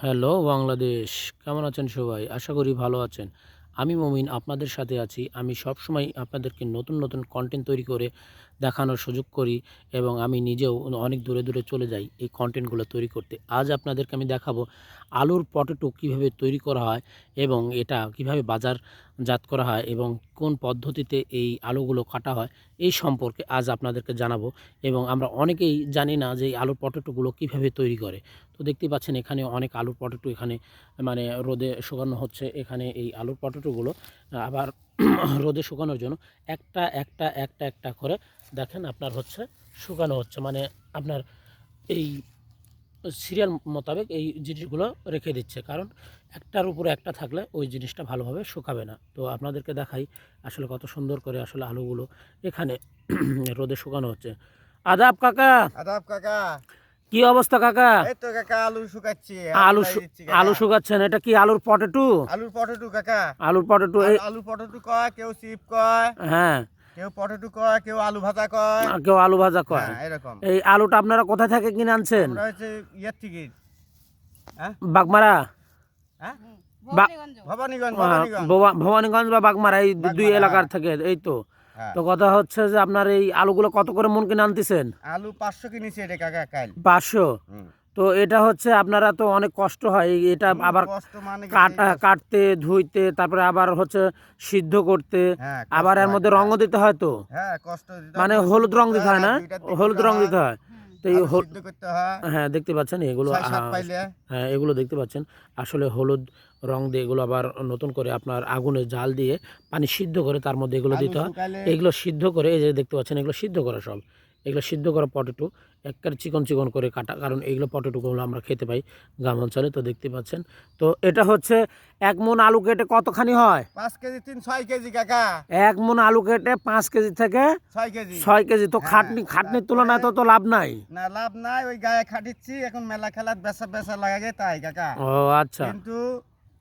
Hello Bangladesh, কেমন আছেন সবাই? আশা করি ভালো আছেন। আমি মমিন, আপনাদের সাথে আছি। আমি সব সময় আপনাদেরকে নতুন নতুন কন্টেন্ট তৈরি করে দেখানোর সুযোগ করি এবং আমি নিজেও অনেক দূরে দূরে চলে যাই এই কন্টেন্টগুলো তৈরি করতে। আজ আপনাদেরকে আমি দেখাবো আলুর পটেটো কীভাবে তৈরি করা হয় এবং এটা কীভাবে বাজারজাত করা হয় এবং কোন পদ্ধতিতে এই আলুগুলো কাটা হয় এই সম্পর্কে আজ আপনাদেরকে জানাব এবং আমরা অনেকেই জানি না যে এই আলুর পটেটোগুলো কীভাবে তৈরি করে। তো দেখতেই পাচ্ছেন এখানে অনেক আলুর পটেটো এখানে মানে রোদে শুকানো হচ্ছে। এখানে এই আলুর পটেটোগুলো আবার রোদে শুকানোর জন্য একটা একটা একটা একটা করে দেখেন আপনার হচ্ছে শুকানো হচ্ছে। মানে আপনার এই সিরিয়াল মোতাবেক এই জিনিসগুলো রেখে দিচ্ছে। কারণ একটার উপরে একটা থাকলে ওই জিনিসটা ভালোভাবে শুকাবে না। তো আপনাদেরকে দেখাই আসলে কত সুন্দর করে আসলে আলুগুলো এখানে রোদে শুকানো হচ্ছে। আদাব কাকা! আদাব কাকা! কি অবস্থা কাকা? এই তো কাকা আলু শুকাচ্ছি। আলু। আলু শুকাচ্ছেন? এটা কি আলুর পটেটো? আলুর পটেটো কাকা। আলুর পটেটো এই আলু- আলু পটেটো কয় কেউ চিপ কয় হ্যাঁ। কেউ পটেটো কয় কেউ আলু ভাজা কয়। আর কেউ আলু ভাজা কয়। হ্যাঁ এরকম। এই আলুটা আপনারা কোথা থেকে কিনে আনছেন? আমরা হচ্ছে ইয়ের থেকে। হ্যাঁ? বাগমারা? হ্যাঁ? বা- ভবানীগঞ্জ। ভবানীগঞ্জ ভবানীগঞ্জ। বা বাগমারা এই দুই এলাকার। থেকে এই তো। হ্যাঁ। তো কথা হচ্ছে যে আপনার এই আলুগুলো কত করে মন কিনে আনতেছেন? আলু পাঁচশো কিনেছি এটা কাকা কাল। পাঁচশো? তো এটা হচ্ছে আপনারা তো অনেক কষ্ট হয় এটা আবার মানে কাটা কাটতে ধুইতে তারপরে আবার হচ্ছে সিদ্ধ করতে হ্যাঁ, আবার এর মধ্যে। রঙও দিতে হয় তো? হ্যাঁ হয়, মানে হলুদ রং দিতে হয় না? হলুদ রং দিতে হয়। তো এই হয়। হ্যাঁ দেখতে পাচ্ছেন এগুলো হ্যাঁ এগুলো দেখতে পাচ্ছেন। আসলে হলুদ রং দিয়ে এগুলো আবার নতুন করে আপনার আগুনে জাল দিয়ে পানি সিদ্ধ করে তার মধ্যে এগুলো দিতে হয়। এগুলো সিদ্ধ করে এই যে দেখতে পাচ্ছেন এগুলো সিদ্ধ করা সব। এগুলো সিদ্ধ করা পটেটো একবার চিকন চিকন করে কাটা কারণ এগুলো পটেটোগুলো আমরা খেতে পাই গ্রাম অঞ্চলে তো দেখতে পাচ্ছেন। তো এটা হচ্ছে এক মন আলু কেটে কতখানি হয়? পাঁচ কেজি তিন ছয় কেজি কাকা। এক মন আলু কেটে পাঁচ কেজি থেকে ছয় কেজি। ছয় কেজি। তো হ্যাঁ, খাটনি খাটনির তুলনায় তো তো লাভ নাই? না লাভ নাই। ওই গায়ে খাটিচ্ছি এখন মেলা খেলার বেসা বেসা লাগে তাই কাকা। ও আচ্ছা। কিন্তু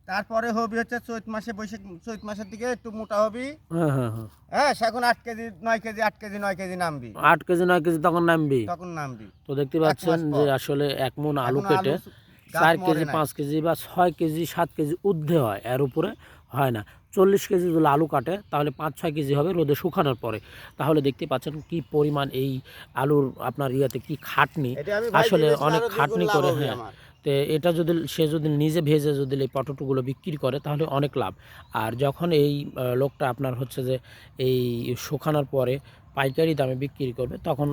তারপরে হবি হচ্ছে চৈত মাসে বৈশাখ চৈত মাসের দিকে একটু মোটা হবি। হ্যাঁ হ্যাঁ হ্যাঁ। হ্যাঁ এখন আট কেজি নয় কেজি আট কেজি নয় কেজি নামবি। আট কেজি নয় কেজি তখন নামবি? তখন নামবি। তো দেখতে পাচ্ছেন যে আসলে এক মন আলু কেটে চার কেজি। পাঁচ কেজি বা ছয় কেজি সাত কেজি ঊর্ধ্বে হয় এর উপরে হয় না। চল্লিশ কেজি যদি আলু কাটে তাহলে পাঁচ ছয় কেজি হবে রোদে শুকানোর পরে। তাহলে দেখতে পাচ্ছেন কি পরিমাণ এই আলুর আপনার ইয়াতে কি খাটনি। আসলে অনেক খাটনি করে হ্যাঁ। তো এটা যদি সে যদি নিজে ভেজে যদি এই পটেটোগুলো বিক্রি করে, তাহলে অনেক লাভ। আর যখন এই লোকটা আপনার হচ্ছে যে এই শুকানোর পরে পাইকারি দামে বিক্রি করবে, তখন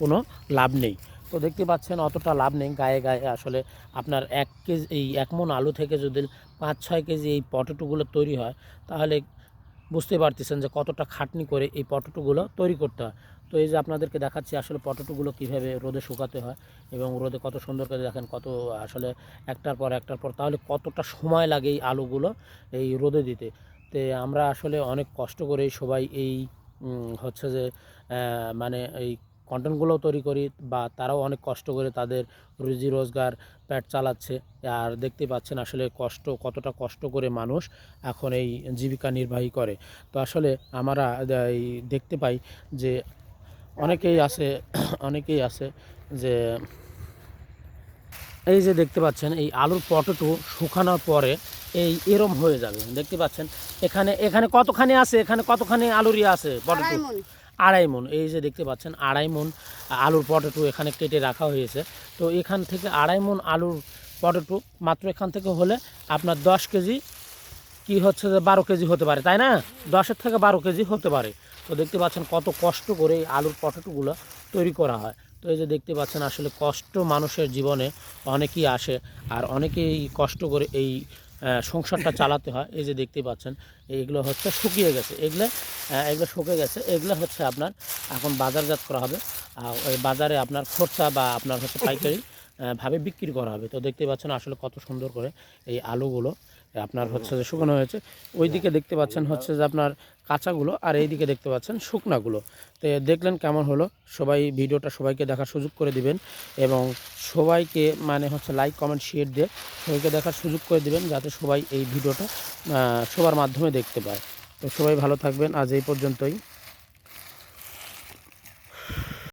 কোনো লাভ নেই। তো দেখতে পাচ্ছেন অতটা লাভ নেই, গায়ে গায়ে আসলে আপনার এক কেজি, এই এক মন আলু থেকে যদি পাঁচ ছয় কেজি এই পটেটোগুলো তৈরি হয়, তাহলে বুঝতে পারতেছেন যে কতটা খাটনি করে এই পটেটোগুলো তৈরি করতে হয়। তো এই যে আপনাদেরকে দেখাচ্ছি আসলে পটেটোগুলো কীভাবে রোদে শুকাতে হয় এবং রোদে কত সুন্দর করে দেখেন কত আসলে একটার পর একটার পর তাহলে কতটা সময় লাগে এই আলুগুলো এই রোদে দিতে। তো আমরা আসলে অনেক কষ্ট করে সবাই এই হচ্ছে যে মানে এই কন্টেন্টগুলো তৈরি করি বা তারাও অনেক কষ্ট করে তাদের রুজি রোজগার পেট চালাচ্ছে। আর দেখতে পাচ্ছেন আসলে কষ্ট, কতটা কষ্ট করে মানুষ এখন এই জীবিকা নির্বাহী করে। তো আসলে আমরা দেখতে পাই যে অনেকেই আছে অনেকেই আছে যে এই যে দেখতে পাচ্ছেন, এই আলুর পটেটো শুকানোর পরে এই এরম হয়ে যাবে। দেখতে পাচ্ছেন, এখানে এখানে কতখানি আছে, এখানে কতখানি আলুর ইয়ে আছে পটেটো? আড়াই মন, এই যে দেখতে পাচ্ছেন আড়াই মন আলুর পটেটো এখানে কেটে রাখা হয়েছে। তো এখান থেকে আড়াই মন আলুর পটেটো মাত্র এখান থেকে হলে আপনার দশ কেজি কি হচ্ছে যে বারো কেজি হতে পারে, তাই না? দশের থেকে বারো কেজি হতে পারে। তো দেখতে পাচ্ছেন কত কষ্ট করে এই আলুর পটেটোগুলো তৈরি করা হয়। তো এই যে দেখতে পাচ্ছেন আসলে কষ্ট মানুষের জীবনে অনেকেই আসে আর অনেকেই কষ্ট করে এই সংসারটা চালাতে হয়। এই যে দেখতে পাচ্ছেন এইগুলো হচ্ছে শুকিয়ে গেছে। এগুলো এগুলো শুকিয়ে গেছে। এগুলো হচ্ছে আপনার এখন বাজারজাত করা হবে। আর ওই বাজারে আপনার খরচা বা আপনার হচ্ছে পাইকারি ভাবে বিক্রি করা হবে। তো দেখতে পাচ্ছেন আসলে কত সুন্দর করে এই আলুগুলো আপনার হচ্ছে যে শুকনো হয়েছে ওই দিকে দেখতে পাচ্ছেন হচ্ছে যে আপনার কাঁচাগুলো আর এই দিকে দেখতে পাচ্ছেন শুকনাগুলো। তো দেখলেন কেমন হলো? সবাই ভিডিওটা সবাইকে দেখার সুযোগ করে দিবেন এবং সবাইকে মানে হচ্ছে লাইক কমেন্ট শেয়ার দিয়ে সবাইকে দেখার সুযোগ করে দিবেন যাতে সবাই এই ভিডিওটা সবার মাধ্যমে দেখতে পায়। তো সবাই ভালো থাকবেন। আজ এই পর্যন্তই।